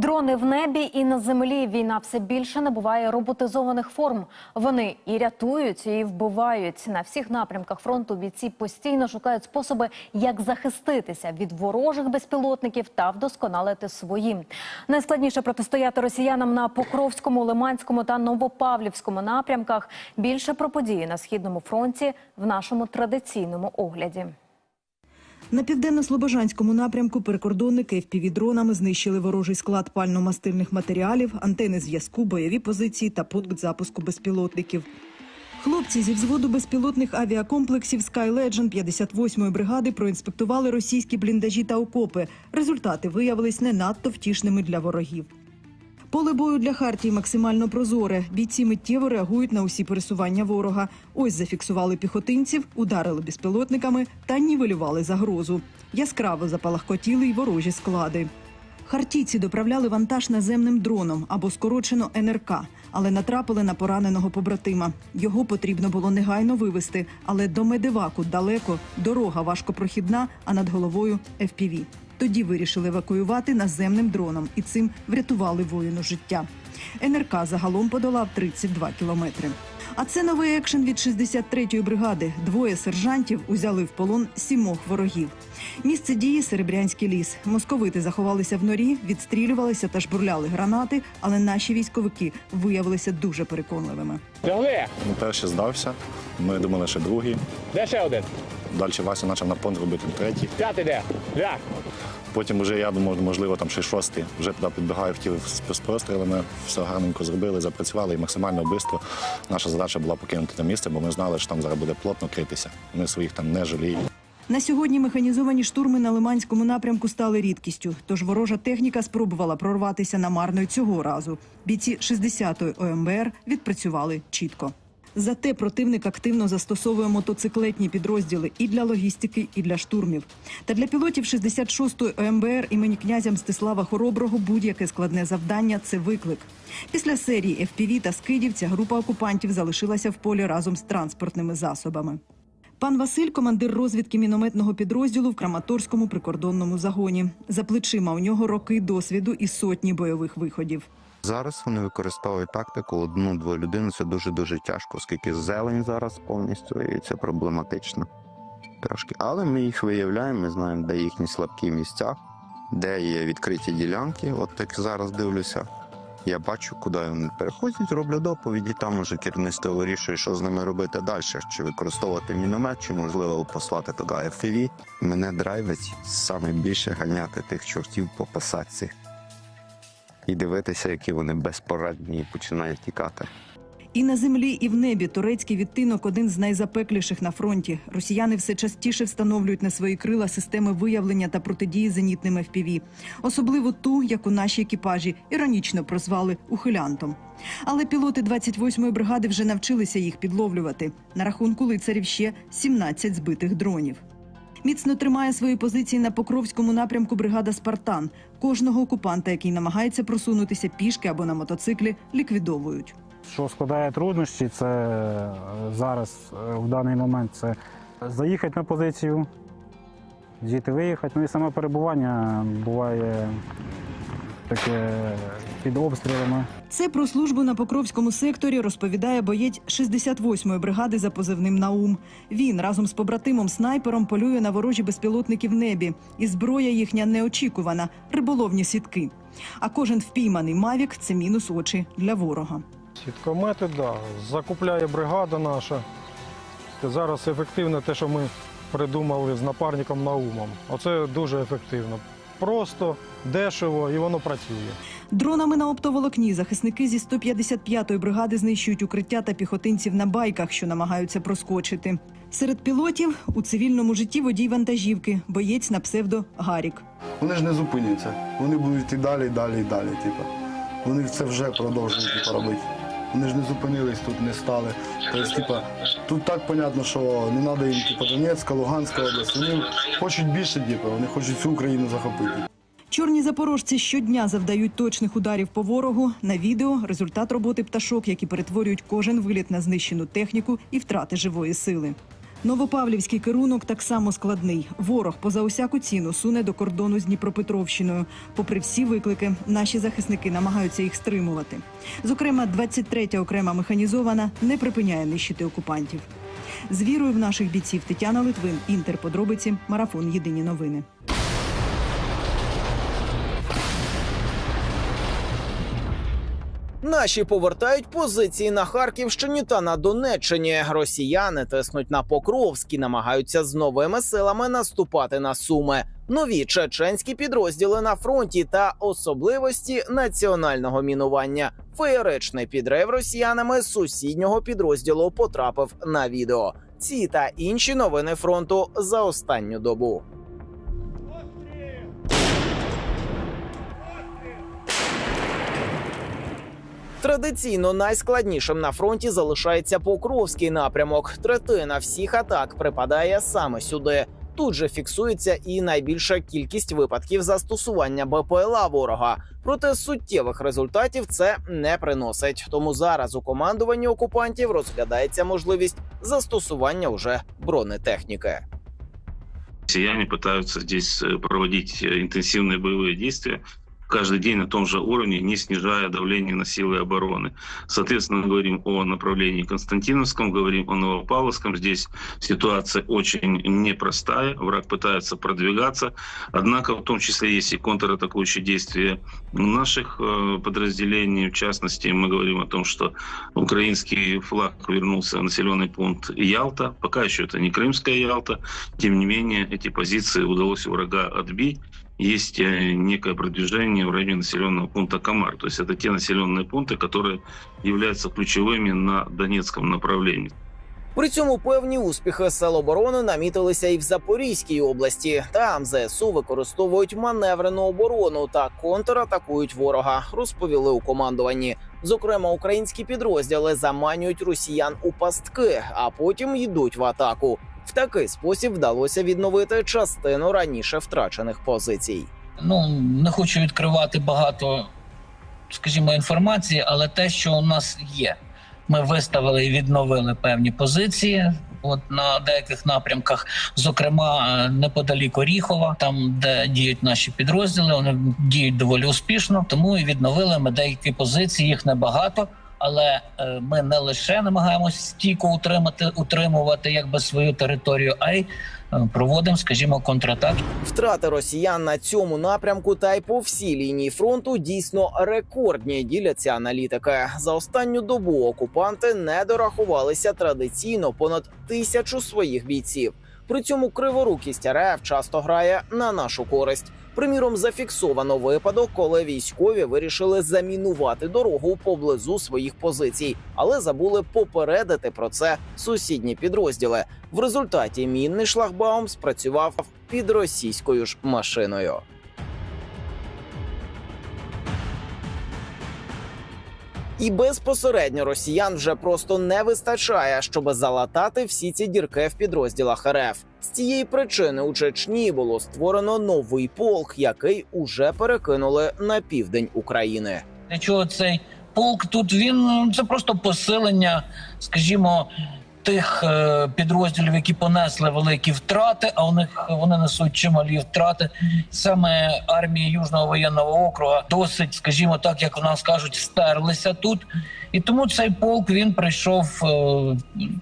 Дрони в небі і на землі. Війна все більше набуває роботизованих форм. Вони і рятують, і вбивають. На всіх напрямках фронту бійці постійно шукають способи, як захиститися від ворожих безпілотників та вдосконалити свої. Найскладніше протистояти росіянам на Покровському, Лиманському та Новопавлівському напрямках. Більше про події на східному фронті в нашому традиційному огляді. На південно-слобожанському напрямку прикордонники FPV-дронами знищили ворожий склад пально-мастильних матеріалів, антени зв'язку, бойові позиції та пункт запуску безпілотників. Хлопці зі взводу безпілотних авіакомплексів Sky Legend 58-ї бригади проінспектували російські бліндажі та окопи. Результати виявились не надто втішними для ворогів. Поле бою для Хартії максимально прозоре. Бійці миттєво реагують на усі пересування ворога. Ось зафіксували піхотинців, ударили безпілотниками та нівелювали загрозу. Яскраво запалахкотіли й ворожі склади. Хартійці доправляли вантаж наземним дроном або скорочено НРК, але натрапили на пораненого побратима. Його потрібно було негайно вивезти, але до медиваку далеко, дорога важкопрохідна, а над головою FPV. Тоді вирішили евакуювати наземним дроном і цим врятували воїну життя. НРК загалом подолав 32 кілометри. А це новий екшен від 63-ї бригади. Двоє сержантів узяли в полон сімох ворогів. Місце дії Серебрянський ліс. Московити заховалися в норі, відстрілювалися та жбурляли гранати, але наші військовики виявилися дуже переконливими. Лягли. Ну, перший здався. Ми думали, що другий. Де ще один? Далі Вася почав на понт робити третій. П'ятий де? Ляг. Потім вже я думав, можливо, там ще шостий. Вже туди підбігаю, хотів з пострілами. Все гарненько зробили, запрацювали і максимально швидко. Наша задача була покинути те місце, бо ми знали, що там зараз буде плотно критися. Ми своїх там не жаліємо. На сьогодні механізовані штурми на Лиманському напрямку стали рідкістю. Тож ворожа техніка спробувала прорватися намарно й цього разу. Бійці 60-ї ОМБР відпрацювали чітко. Зате противник активно застосовує мотоциклетні підрозділи і для логістики, і для штурмів. Та для пілотів 66-ї ОМБР імені князя Мстислава Хороброго будь-яке складне завдання це виклик. Після серії FPV та скидів група окупантів залишилася в полі разом з транспортними засобами. Пан Василь, командир розвідки мінометного підрозділу в Краматорському прикордонному загоні. За плечима у нього роки досвіду і сотні бойових виходів. Зараз вони використовують тактику одну-двох людин. Це дуже дуже тяжко, оскільки зелень зараз повністю і це проблематично. Трошки. Але ми їх виявляємо, ми знаємо, де їхні слабкі місця, де є відкриті ділянки. От як зараз дивлюся, я бачу, куди вони переходять, роблю доповіді. Там уже керівництво вирішує, що з ними робити далі, чи використовувати міномет, чи можливо послати туди FPV. Мене драйвить саме більше ганяти тих чортів по посадці і дивитися, які вони безпорадні починають тікати. І на землі, і в небі турецький відтинок один з найзапекліших на фронті. Росіяни все частіше встановлюють на свої крила системи виявлення та протидії зенітним FPV. особливо ту, яку наші екіпажі іронічно прозвали ухилянтом. Але пілоти 28-ї бригади вже навчилися їх підловлювати. На рахунку лицарів ще 17 збитих дронів. Міцно тримає свої позиції на Покровському напрямку бригада Спартан. Кожного окупанта, який намагається просунутися пішки або на мотоциклі, ліквідовують. Що складає труднощі, це е, зараз е, в даний момент це заїхати на позицію, діти виїхати. Ну і саме перебування буває таке під обстрілами. Це про службу на Покровському секторі розповідає боєць 68-ї бригади за позивним Наум. Він разом з побратимом снайпером полює на ворожі безпілотники в небі, і зброя їхня неочікувана риболовні сітки. А кожен впійманий мавік це мінус очі для ворога. Сіткомети, да, закупляє бригада наша. Це зараз ефективне те, що ми придумали з напарником Наумом. Оце дуже ефективно. Просто, дешево і воно працює. Дронами на оптоволокні захисники зі 155-ї бригади знищують укриття та піхотинців на байках, що намагаються проскочити. Серед пілотів у цивільному житті водій вантажівки, боєць на псевдо Гарік. Вони ж не зупиняться. Вони будуть йти далі, далі, і далі. Типу. Вони це вже продовжують типу, робити. Вони ж не зупинились тут, не стали. Тобто, типа, тут так понятно, що не треба їм типа, Донецька, Луганська область. Вони хочуть більше, діпа. вони хочуть всю Україну захопити. Чорні запорожці щодня завдають точних ударів по ворогу. На відео результат роботи пташок, які перетворюють кожен виліт на знищену техніку і втрати живої сили. Новопавлівський керунок так само складний. Ворог поза усяку ціну суне до кордону з Дніпропетровщиною. Попри всі виклики, наші захисники намагаються їх стримувати. Зокрема, 23-я окрема механізована не припиняє нищити окупантів. З вірою в наших бійців Тетяна Литвин, Інтер. Подробиці, марафон. Єдині новини. Наші повертають позиції на Харківщині та на Донеччині. Росіяни тиснуть на Покровськ і намагаються з новими силами наступати на Суми. Нові чеченські підрозділи на фронті та особливості національного мінування. Феєричний підрив росіянами сусіднього підрозділу потрапив на відео. Ці та інші новини фронту за останню добу. Традиційно найскладнішим на фронті залишається Покровський напрямок. Третина всіх атак припадає саме сюди. Тут же фіксується і найбільша кількість випадків застосування БПЛА ворога. Проте суттєвих результатів це не приносить. Тому зараз у командуванні окупантів розглядається можливість застосування уже бронетехніки. Россияне пытаются здесь э, проводить э, интенсивные боевые действия каждый день на том же уровне, не снижая давление на силы обороны. Соответственно, говорим о направлении Константиновском, говорим о Новопавловском. Здесь ситуация очень непростая. Враг пытается продвигаться. Однако, в том числе, есть и контратакующие действия наших э, подразделений. В частности, мы говорим о том, что украинский флаг вернулся в населенный пункт Ялта. Пока еще это не Крымская Ялта. Тем не менее, эти позиции удалось у врага отбить есть э, некое продвижение в районе населенного пункта Камар. То есть это те населенные пункты, которые являются ключевыми на Донецком направлении. При цьому певні успіхи сил оборони намітилися і в Запорізькій області. Там ЗСУ використовують маневрену оборону та контратакують ворога. Розповіли у командуванні. Зокрема, українські підрозділи заманюють росіян у пастки, а потім йдуть в атаку. В такий спосіб вдалося відновити частину раніше втрачених позицій. ну не хочу відкривати багато, скажімо, інформації, але те, що у нас є, ми виставили і відновили певні позиції. От на деяких напрямках, зокрема е, неподалік Оріхова, там де діють наші підрозділи, вони діють доволі успішно. Тому і відновили ми деякі позиції. Їх небагато, але е, ми не лише намагаємось стійко утримати утримувати якби свою територію, а й е, проводимо, скажімо, контратаки. Втрати росіян на цьому напрямку та й по всій лінії фронту дійсно рекордні. Діляться аналітики. За останню добу окупанти не дорахувалися традиційно понад тисячу своїх бійців. При цьому криворукість РФ часто грає на нашу користь. Приміром, зафіксовано випадок, коли військові вирішили замінувати дорогу поблизу своїх позицій, але забули попередити про це сусідні підрозділи. В результаті мінний шлагбаум спрацював під російською ж машиною. І безпосередньо росіян вже просто не вистачає, щоб залатати всі ці дірки в підрозділах РФ. З цієї причини у Чечні було створено новий полк, який уже перекинули на південь України. Для чого цей полк тут він ну, це просто посилення, скажімо, тих е, підрозділів, які понесли великі втрати, а у них вони несуть чималі втрати. Саме армії Южного воєнного округа досить, скажімо так, як у нас кажуть, стерлися тут. І тому цей полк він прийшов е,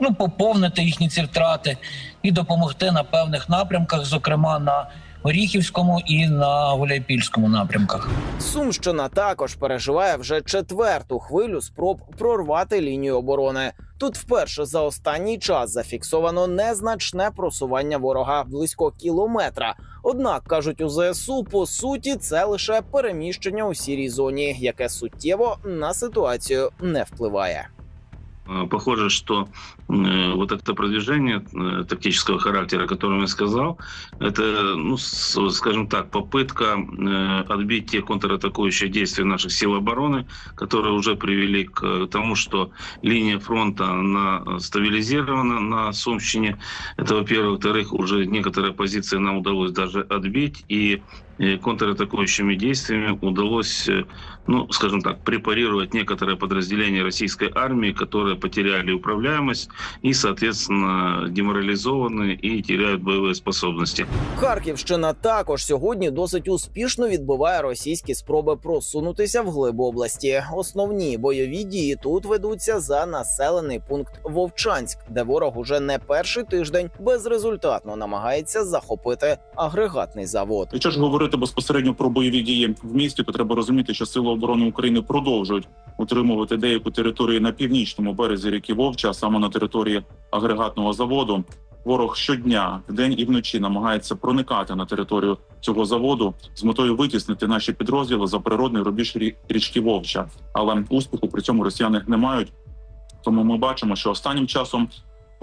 ну поповнити їхні ці втрати і допомогти на певних напрямках, зокрема на Оріхівському і на Гуляйпільському напрямках. Сумщина також переживає вже четверту хвилю спроб прорвати лінію оборони. Тут вперше за останній час зафіксовано незначне просування ворога близько кілометра. Однак кажуть у ЗСУ, по суті, це лише переміщення у сірій зоні, яке суттєво на ситуацію не впливає. Э, Похоже, что э, вот это продвижение э, тактического характера, о котором я сказал, это, ну, скажем так, попытка э, отбить те контратакующие действия наших сил обороны, которые уже привели к тому, что линия фронта она стабилизирована на Сумщине. Это, во-первых. Во-вторых, уже некоторые позиции нам удалось даже отбить. И контратакующими действиями удалось, э, ну, скажем так, препарировать некоторые подразделения российской армии, которые потеряли управляемость и, соответственно, деморализованы и теряют боевые способности. Харківщина також сьогодні досить успішно відбиває російські спроби просунутися в глиб області. Основні бойові дії тут ведуться за населений пункт Вовчанськ, де ворог уже не перший тиждень безрезультатно намагається захопити агрегатний завод. Якщо ж Говорити безпосередньо про бойові дії в місті, то треба розуміти, що сили оборони України продовжують утримувати деяку територію на північному березі ріки Вовча, саме на території агрегатного заводу. Ворог щодня, вдень і вночі намагається проникати на територію цього заводу з метою витіснити наші підрозділи за природний рубіж рі- річки Вовча. Але успіху при цьому росіяни не мають. Тому ми бачимо, що останнім часом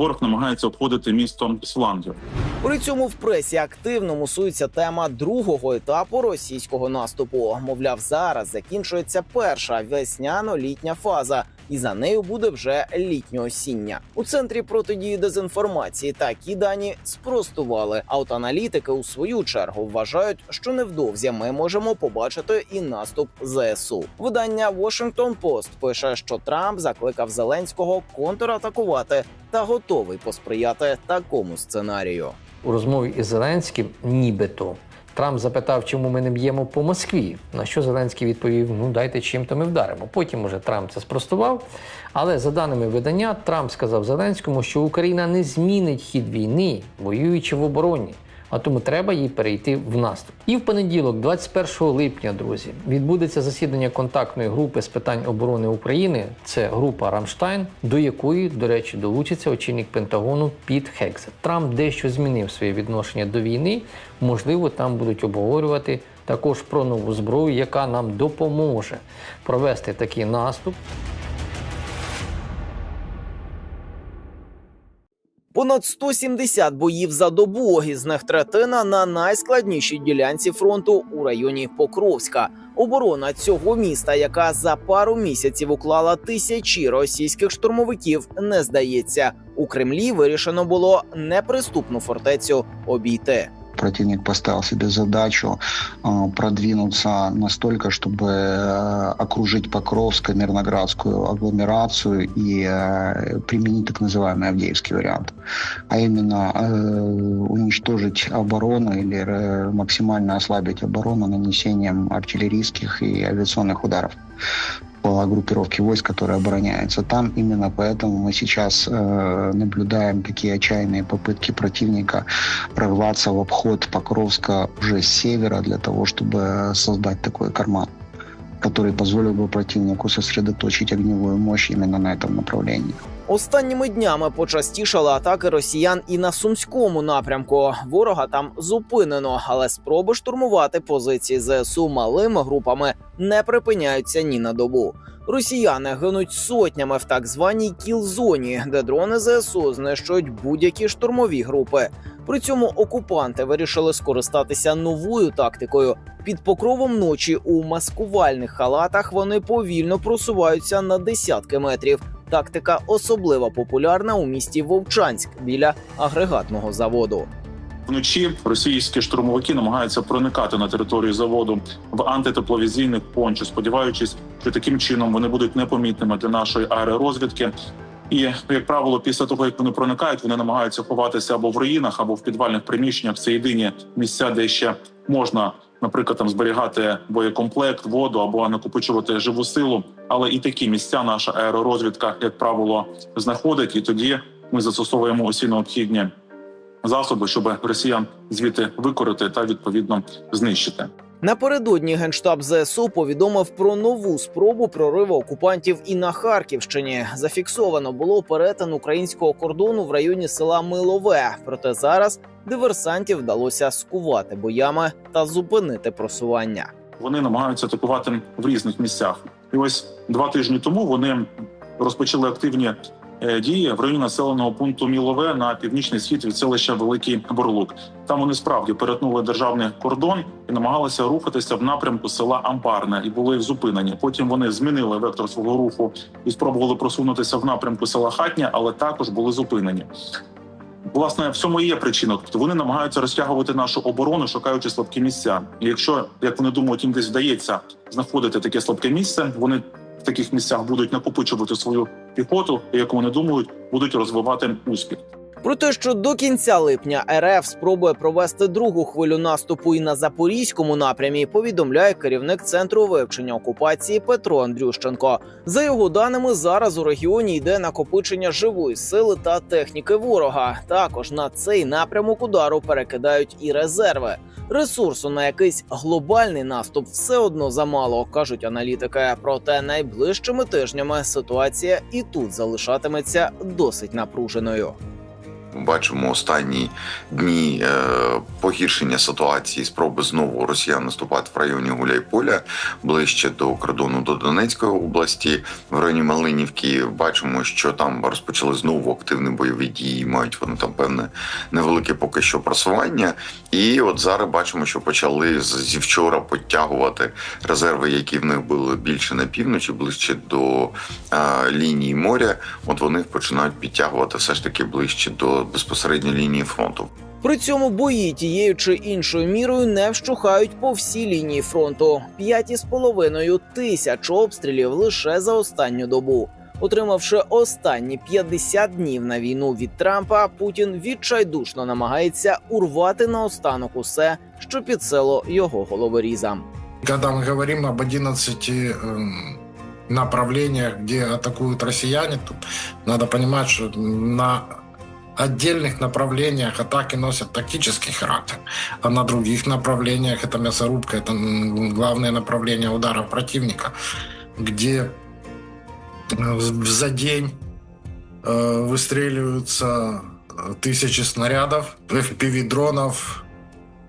ворог намагається обходити місто з флангів. При цьому в пресі активно мусується тема другого етапу російського наступу. Мовляв, зараз закінчується перша весняно-літня фаза, і за нею буде вже літньо-осіння. У центрі протидії дезінформації такі дані спростували. А от аналітики у свою чергу вважають, що невдовзі ми можемо побачити і наступ ЗСУ. Видання Washington Post пише, що Трамп закликав Зеленського контратакувати та готовий посприяти такому сценарію. у розмові із Зеленським, нібито Трамп запитав, чому ми не б'ємо по Москві. На що Зеленський відповів: ну дайте чим то ми вдаримо. Потім уже Трамп це спростував. Але за даними видання, Трамп сказав Зеленському, що Україна не змінить хід війни, воюючи в обороні. А тому треба їй перейти в наступ. І в понеділок, 21 липня, друзі, відбудеться засідання контактної групи з питань оборони України. Це група Рамштайн, до якої, до речі, долучиться очільник Пентагону Піт Хексет. Трамп дещо змінив своє відношення до війни. Можливо, там будуть обговорювати також про нову зброю, яка нам допоможе провести такий наступ. Понад 170 боїв за добу, із них третина на найскладнішій ділянці фронту у районі Покровська. Оборона цього міста, яка за пару місяців уклала тисячі російських штурмовиків, не здається. У Кремлі вирішено було неприступну фортецю обійти. Противник поставил себе задачу э, продвинуться настолько, чтобы э, окружить Покровско, Мирноградскую агломерацию и э, применить так называемый Авдеевский вариант. А именно уничтожить оборону или максимально ослабить оборону нанесением артиллерийских и авиационных ударов по группировке войск, которая обороняется там. Именно поэтому мы сейчас э, наблюдаем такие отчаянные попытки противника прорваться в обход Покровска уже с севера для того, чтобы создать такой карман который позволил бы противнику сосредоточить огневую мощь именно на этом направлении. Останніми днями почастішали атаки росіян і на сумському напрямку. Ворога там зупинено, але спроби штурмувати позиції ЗСУ малими групами не припиняються ні на добу. Росіяни гинуть сотнями в так званій кіл-зоні, де дрони ЗСУ знищують будь-які штурмові групи. При цьому окупанти вирішили скористатися новою тактикою. Під покровом ночі у маскувальних халатах вони повільно просуваються на десятки метрів. Тактика особливо популярна у місті Вовчанськ біля агрегатного заводу. Вночі російські штурмовики намагаються проникати на територію заводу в антитепловізійних пончо, сподіваючись, що таким чином вони будуть непомітними для нашої аеророзвідки. І як правило, після того як вони проникають, вони намагаються ховатися або в руїнах, або в підвальних приміщеннях. Це єдині місця, де ще можна, наприклад, там зберігати боєкомплект, воду або накопичувати живу силу. Але і такі місця наша аеророзвідка, як правило, знаходить, і тоді ми застосовуємо усі необхідні засоби, щоб росіян звідти викорити та відповідно знищити. Напередодні генштаб ЗСУ повідомив про нову спробу прориву окупантів і на Харківщині. Зафіксовано було перетин українського кордону в районі села Милове. Проте зараз диверсантів вдалося скувати боями та зупинити просування. Вони намагаються атакувати в різних місцях. І ось два тижні тому вони розпочали активні е, дії в районі населеного пункту Мілове на північний схід від селища Великий Борлук. Там вони справді перетнули державний кордон і намагалися рухатися в напрямку села Амбарне і були зупинені. Потім вони змінили вектор свого руху і спробували просунутися в напрямку села Хатня, але також були зупинені. Власне, в цьому і є причина. Тобто вони намагаються розтягувати нашу оборону, шукаючи слабкі місця. І якщо як вони думають, їм десь вдається знаходити таке слабке місце, вони в таких місцях будуть накопичувати свою піхоту, і як вони думають, будуть розвивати успіх. Про те, що до кінця липня РФ спробує провести другу хвилю наступу і на запорізькому напрямі, повідомляє керівник центру вивчення окупації Петро Андрющенко. За його даними, зараз у регіоні йде накопичення живої сили та техніки ворога. Також на цей напрямок удару перекидають і резерви. Ресурсу на якийсь глобальний наступ все одно замало, кажуть аналітики. Проте найближчими тижнями ситуація і тут залишатиметься досить напруженою. Бачимо останні дні е, погіршення ситуації, спроби знову росіян наступати в районі Гуляйполя ближче до кордону до Донецької області, в районі Малинівки. Бачимо, що там розпочали знову активні бойові дії. Мають вони там певне невелике поки що просування. І от зараз бачимо, що почали зі вчора підтягувати резерви, які в них були більше на півночі, ближче до е, лінії моря. От вони починають підтягувати все ж таки ближче до безпосередньо лінії фронту. При цьому бої тією чи іншою мірою не вщухають по всій лінії фронту. П'ять із половиною тисяч обстрілів лише за останню добу. Отримавши останні 50 днів на війну від Трампа, Путін відчайдушно намагається урвати наостанок усе, що під село його головорізам. Когда мы говорим об 11 эм, направлениях, где атакуют россияне, тут надо понимать, что на отдельных направлениях атаки носят тактический характер, а на других направлениях это мясорубка, это главное направление ударов противника, где э, за день э, выстреливаются э, тысячи снарядов, FPV-дронов,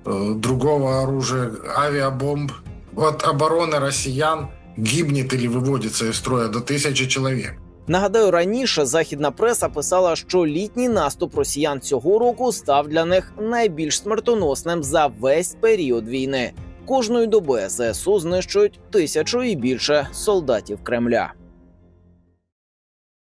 другого оружия, авиабомб. От обороны россиян гибнет или выводится из строя до тысячи человек. Нагадаю, раніше західна преса писала, що літній наступ росіян цього року став для них найбільш смертоносним за весь період війни. Кожної доби ЗСУ знищують тисячу і більше солдатів Кремля.